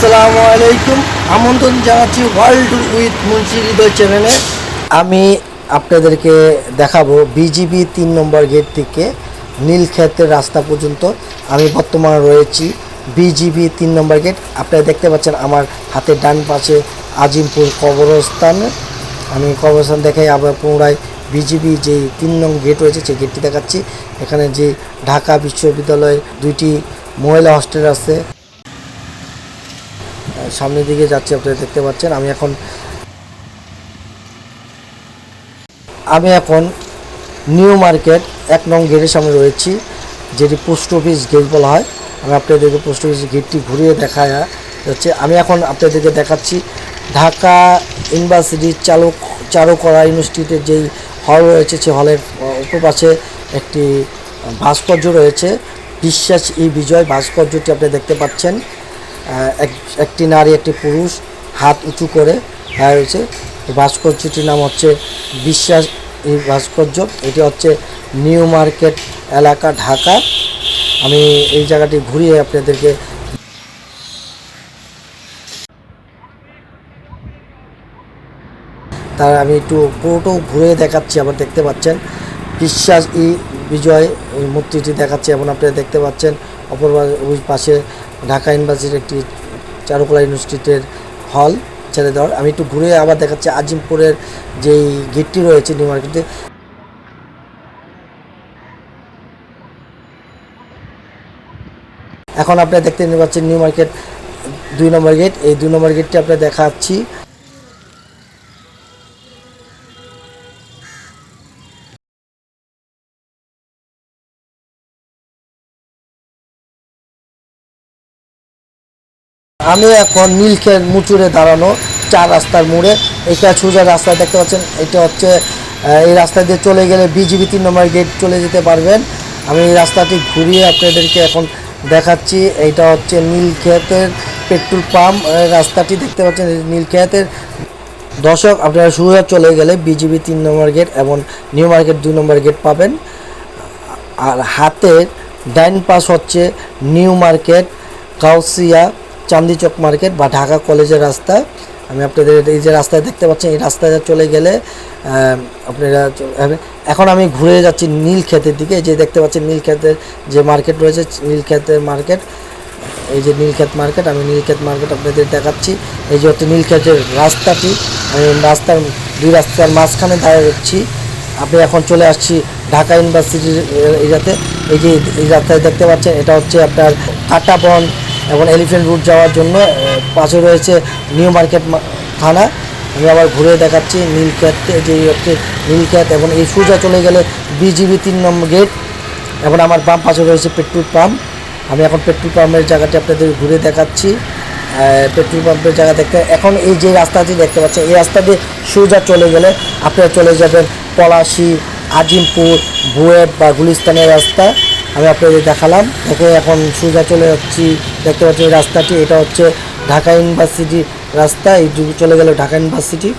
আসসালামু আলাইকুম। আমন্ত্রণ জানাচ্ছি ওয়ার্ল্ড উইথ মুন্সি হৃদয় চ্যানেলে আমি আপনাদেরকে দেখাবো বিজিবি তিন নম্বর গেট থেকে নীলক্ষেতের রাস্তা পর্যন্ত। আমি বর্তমানে রয়েছি বিজিবি তিন নম্বর গেট আপনারা দেখতে পাচ্ছেন আমার হাতের ডান পাশে আজিমপুর কবরস্থান। আমি কবরস্থান দেখাই আবার পুনরায় বিজিবি যে তিন নং গেট রয়েছে, সেই গেটটি দেখাচ্ছি। এখানে যে ঢাকা বিশ্ববিদ্যালয়ে দুইটি মহিলা হস্টেল আছে। সামনের দিকে যাচ্ছি, আপনারা দেখতে পাচ্ছেন। আমি এখন আমি এখন নিউ মার্কেট এক নং গেটের সামনে রয়েছি, যেটি পোস্ট অফিস গেট বলা হয়। আমি আপনাদেরকে পোস্ট অফিস গেটটি ঘুরিয়ে দেখা যাচ্ছে আমি এখন আপনাদেরকে দেখাচ্ছি ঢাকা ইউনিভার্সিটির চালক চারুকলা ইউনিভার্সিটির যেই হল রয়েছে, সেই হলের উপর পাশে একটি ভাস্কর্য রয়েছে। বিশ্বাস ই বিজয় ভাস্কর্যটি আপনি দেখতে পাচ্ছেন। একটি নারী, একটি পুরুষ হাত উঁচু করে দাঁড়িয়ে রয়েছে। ভাস্কর্যটির নাম হচ্ছে বিশ্বাস ভাস্কর্য। এটি হচ্ছে নিউ মার্কেট এলাকা, ঢাকা। আমি এই জায়গাটি ঘুরিয়ে আপনাদেরকে তার আমি একটু পুরোটাও ঘুরে দেখাচ্ছি, আবার দেখতে পাচ্ছেন। বিশ্বাস ই বিজয়, এই মূর্তিটি দেখাচ্ছি এবং আপনারা দেখতে পাচ্ছেন। অপর পাশে ঢাকা ইউনিভার্সিটির একটি চারুকলা ইউনিভার্সিটির হল ছেড়ে দেওয়ার। আমি একটু ঘুরে আবার দেখাচ্ছি আজিমপুরের যেই গেটটি রয়েছে নিউ মার্কেটে। এখন আপনারা দেখতে পাচ্ছেন নিউ মার্কেট দুই নম্বর গেট। এই দুই নম্বর গেটটি আপনারা দেখাচ্ছি। আমি এখন নীলক্ষেত মুচুরে দাঁড়ানো, চার রাস্তার মোড়ে। এটা সোজা রাস্তা দেখতে পাচ্ছেন, এটা হচ্ছে এই রাস্তা দিয়ে চলে গেলে বিজিবি তিন নম্বর গেট চলে যেতে পারবেন। আমি এই রাস্তাটি ঘুরিয়ে আপনাদেরকে এখন দেখাচ্ছি। এটা হচ্ছে নীলক্ষেতের পেট্রোল পাম্প। রাস্তাটি দেখতে পাচ্ছেন নীলক্ষেতের দর্শক, আপনারা সোজা চলে গেলে বিজিবি তিন নম্বর গেট এবং নিউ মার্কেট দুই নম্বর গেট পাবেন। আর হাতের ডাইন পাশ হচ্ছে নিউ মার্কেট, কাউসিয়া চান্দিচক মার্কেট বা ঢাকা কলেজের রাস্তায় আমি আপনাদের এই যে রাস্তায় দেখতে পাচ্ছেন, এই রাস্তায় চলে গেলে আপনারা এখন আমি ঘুরে যাচ্ছি নীল ক্ষেতের দিকে। যে দেখতে পাচ্ছেন নীল ক্ষেতের যে মার্কেট রয়েছে, নীল ক্ষেতের মার্কেট। এই যে নীলক্ষেত মার্কেট, আমি নীলক্ষেত মার্কেট আপনাদের দেখাচ্ছি। এই যে হচ্ছে নীলক্ষেতের রাস্তাটি, আমি রাস্তার, দুই রাস্তার মাঝখানে দাঁড়িয়ে রয়েছি। আপনি এখন চলে আসছি ঢাকা ইউনিভার্সিটির এরিয়াতে এই যে এই রাস্তায় দেখতে পাচ্ছেন, এটা হচ্ছে আপনার কাটাবন এবং এলিফেন্ট রুট যাওয়ার জন্য পাশে রয়েছে নিউ মার্কেট থানা। আমি আবার ঘুরে দেখাচ্ছি নীলক্ষেত যে হচ্ছে নীলক্ষেত এবং এই সোজা চলে গেলে বিজিবি তিন নম্বর গেট এবং আমার বাম পাশে রয়েছে পেট্রোল পাম্প আমি এখন পেট্রোল পাম্পের জায়গাটি আপনাদের ঘুরে দেখাচ্ছি। পেট্রোল পাম্পের জায়গা দেখতে এখন এই যে রাস্তাটি দেখতে পাচ্ছেন, এই রাস্তা দিয়ে সোজা চলে গেলে আপনারা চলে যাবেন পলাশি, আজিমপুর, বুয়েট বা গুলিস্তানের রাস্তা। আমি আপনাদের দেখালাম। দেখে এখন সোজা চলে যাচ্ছি। দেখতে পাচ্ছি রাস্তাটি, এটা হচ্ছে ঢাকা ইউনিভার্সিটি রাস্তা। এই চলে গেল ঢাকা ইউনিভার্সিটি